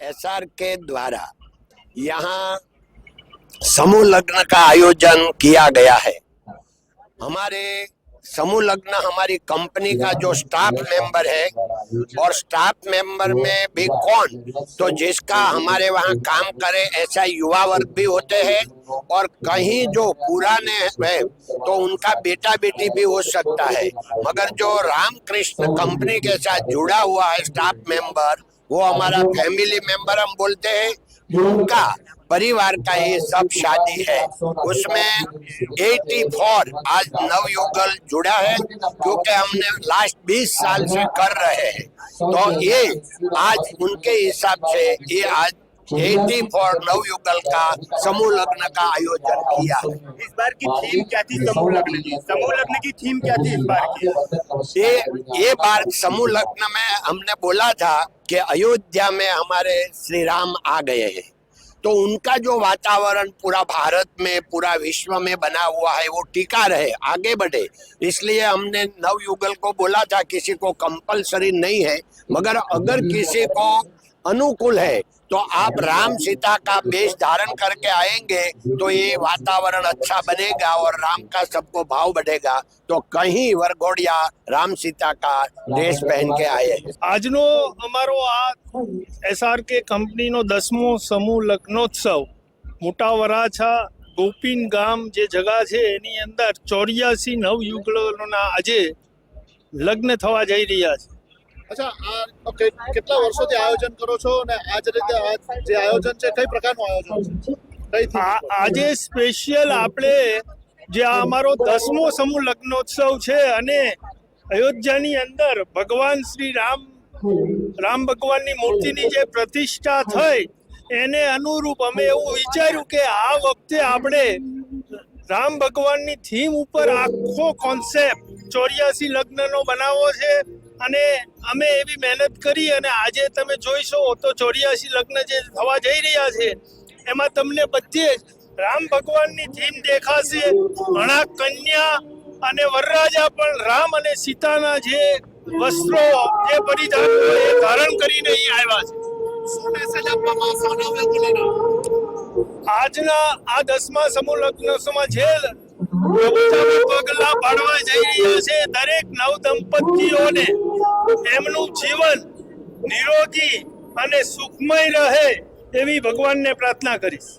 SR के द्वारा यहाँ समूह लग्न का आयोजन किया गया है। हमारे समूह लग्न हमारी कंपनी का जो स्टाफ मेंबर है, और स्टाफ मेंबर में भी कौन? तो जिसका हमारे वहाँ काम करे, ऐसा युवा वर्ग भी होते हैं, और कहीं जो पुराने है तो उनका बेटा बेटी भी हो सकता है। मगर जो रामकृष्ण कंपनी के साथ जुड़ा हुआ है स्टाफ मेंबर वो हमारा फैमिली मेंबर हम बोलते हैं उनका परिवार का ये सब शादी है। उसमें 84 आज नवयुगल जुड़ा है क्योंकि हमने लास्ट 20 साल से कर रहे हैं। तो ये आज उनके हिसाब से ये आज 84 नवयुगल का समूह लग्न का आयोजन किया इस बार की थीम क्या थी समूह लग्न की? समूह लग्न की थीम क्या थी इस बार की? ये ये बार समूह लग्न में हमने बोला था कि अयोध्या में हमारे श्री राम आ गए हैं। तो उनका जो वातावरण पूरा भारत में, पूरा विश्व में बना हुआ है, वो टिका रहे, आगे बढ़े। इसलिए हमने नवयुगल को बोला था, किसी को कंपलसरी नहीं है। मगर अगर किसी को अनुकूल है तो आप राम सीता का वेश धारण करके आएंगे तो ये वातावरण अच्छा बनेगा और राम का सबको भाव बढ़ेगा तो कहीं वरघोड़िया राम सीता का ड्रेस पहन के आए हैं આજનો અમારો આ એસઆર કે કંપનીનો દસમો સમૂહ લગ્નોત્સવ મોટા વરાછા ગોપીન ગામ જે જગા છે એની અંદર ચોર્યાસી નવયુગલોના આજે લગ્ન થવા જઈ રહ્યા છે અચ્છા આ કેટલા વર્ષોથી આયોજન કરો છો અને આ જ રીતે જે આયોજન છે કઈ પ્રકારનું આયોજન છે? આજે સ્પેશિયલ આપણે જે આ અમારો દસમો સમૂહ લગ્નોત્સવ છે અને અયોધ્યાની અંદર ભગવાન શ્રી રામ રામ ભગવાનની મૂર્તિની જે પ્રતિષ્ઠા થઈ એને અનુરૂપ અમે એવું વિચાર્યું કે આ વખતે આપણે રામ ભગવાનની થીમ ઉપર આખો કોન્સેપ્ટ ચોર્યાસી લગ્નનો બનાવવો છે અને અમે એવી મહેનત કરી અને આજે તમે જોઈશો તો ચોર્યાસી લગ્ન જે થવા જઈ રહ્યા છે એમાં તમને બધે જ રામ ભગવાનની થીમ દેખાશે. ઘણા કન્યા અને વરરાજા પણ રામ અને સીતાના જે વસ્ત્રો જે પરિધાન એ ધારણ કરીને અહીં આવ્યા છે. આજના આ દસમા સમૂહ લગ્નોત્સવમાં જે પગલા પાડવા જઈ રહ્યા છે દરેક નવ દંપતીઓને. એમનું જીવન નિરોગી અને સુખમય રહે એવી ભગવાનને પ્રાર્થના કરીશ.